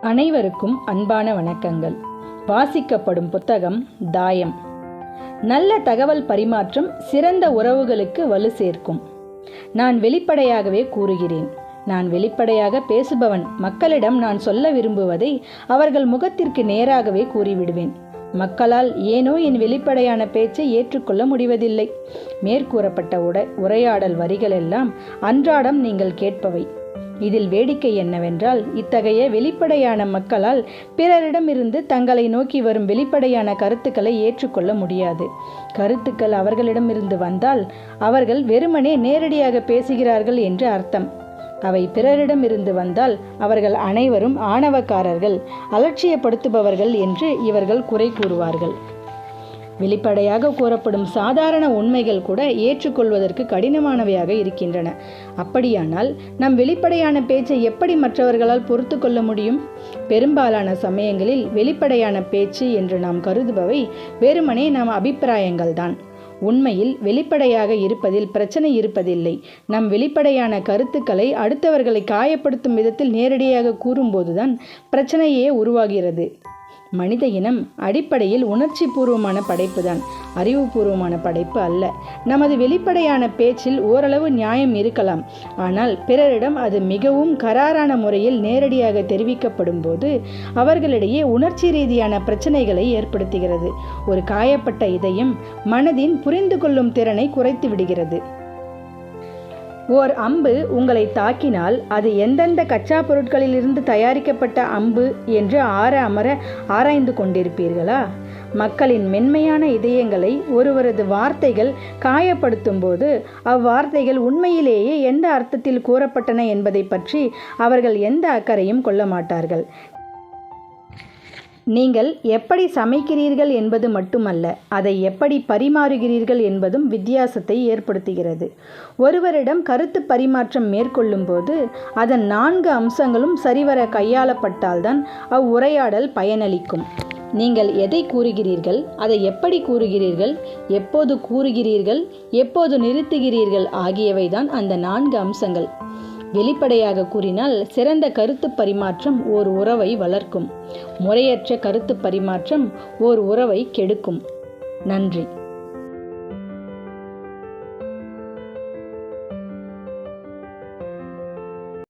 அனைவருக்கும் அன்பான வணக்கங்கள். வாசிக்கப்படும் புத்தகம் தாயம். நல்ல தகவல் பரிமாற்றம் சிறந்த உறவுகளுக்கு வலு சேர்க்கும். நான் வெளிப்படையாகவே கூறுகிறேன். நான் வெளிப்படையாக பேசுபவன் மக்களிடம் நான் சொல்ல விரும்புவதை அவர்கள் முகத்திற்கு நேராகவே கூறிவிடுவேன். மக்களால் ஏனோ என் வெளிப்படையான பேச்சை ஏற்றுக்கொள்ள முடிவதில்லை. மேற்கூறப்பட்ட உட உரையாடல் வரிகளெல்லாம் அன்றாடம் நீங்கள் கேட்பவை. இதில் வேடிக்கை என்னவென்றால் இத்தகைய வெளிப்படையான மக்களால் பிறரிடமிருந்து தங்களை நோக்கி வரும் வெளிப்படையான கருத்துக்களை ஏற்றுக்கொள்ள முடியாது. கருத்துக்கள் அவர்களிடமிருந்து வந்தால் அவர்கள் வெறுமனே நேரடியாக பேசுகிறார்கள் என்று அர்த்தம். அவை பிறரிடமிருந்து வந்தால் அவர்கள் அனைவரும் ஆணவக்காரர்கள் அலட்சியப்படுத்துபவர்கள் என்று இவர்கள் குறை கூறுவார்கள். வெளிப்படையாக கூறப்படும் சாதாரண உண்மைகள் கூட ஏற்றுக்கொள்வதற்கு கடினமானவையாக இருக்கின்றன. அப்படியானால் நம் வெளிப்படையான பேச்சை எப்படி மற்றவர்களால் பொறுத்து கொள்ள முடியும்? பெரும்பாலான சமயங்களில் வெளிப்படையான பேச்சு என்று நாம் கருதுபவை வெறுமனே நம் அபிப்பிராயங்கள்தான். உண்மையில் வெளிப்படையாக இருப்பதில் பிரச்சனை இருப்பதில்லை. நம் வெளிப்படையான கருத்துக்களை அடுத்தவர்களை காயப்படுத்தும் விதத்தில் நேரடியாக கூறும்போதுதான் பிரச்சனையே உருவாகிறது. மனித இனம் அடிப்படையில் உணர்ச்சி பூர்வமான படைப்புதான் அறிவுபூர்வமான படைப்பு அல்ல. நமது வெளிப்படையான பேச்சில் ஓரளவு நியாயம் இருக்கலாம். ஆனால் பிறரிடம் அது மிகவும் கராரான முறையில் நேரடியாக தெரிவிக்கப்படும் போது அவர்களிடையே உணர்ச்சி ரீதியான பிரச்சனைகளை ஏற்படுத்துகிறது. ஒரு காயப்பட்ட இதயம் மனதின் புரிந்து கொள்ளும் திறனை குறைத்து விடுகிறது. ஓர் அம்பு உங்களை தாக்கினால் அது எந்தெந்த கச்சா பொருட்களிலிருந்து தயாரிக்கப்பட்ட அம்பு என்று ஆற அமர ஆராய்ந்து கொண்டிருப்பீர்களா? மக்களின் மென்மையான இதயங்களை ஒருவரது வார்த்தைகள் காயப்படுத்தும் போது அவ்வார்த்தைகள் உண்மையிலேயே எந்த அர்த்தத்தில் கூறப்பட்டன என்பதை பற்றி அவர்கள் எந்த அக்கறையும் கொள்ள மாட்டார்கள். நீங்கள் எப்படி சமைக்கிறீர்கள் என்பது மட்டுமல்ல அதை எப்படி பரிமாறுகிறீர்கள் என்பதும் வித்தியாசத்தை ஏற்படுத்துகிறது. ஒருவரிடம் கருத்து பரிமாற்றம் மேற்கொள்ளும் போது அதன் நான்கு அம்சங்களும் சரிவர கையாளப்பட்டால்தான் அவ்வுரையாடல் பயனளிக்கும். நீங்கள் எதை கூறுகிறீர்கள் அதை எப்படி கூறுகிறீர்கள் எப்போது கூறுகிறீர்கள் எப்போது நிறுத்துகிறீர்கள் ஆகியவைதான் அந்த நான்கு அம்சங்கள். வெளிப்படையாக கூறினால் சிறந்த கருத்து பரிமாற்றம் ஓர் உறவை வளர்க்கும். முறையற்ற கருத்து பரிமாற்றம் ஓர் உறவை கெடுக்கும். நன்றி.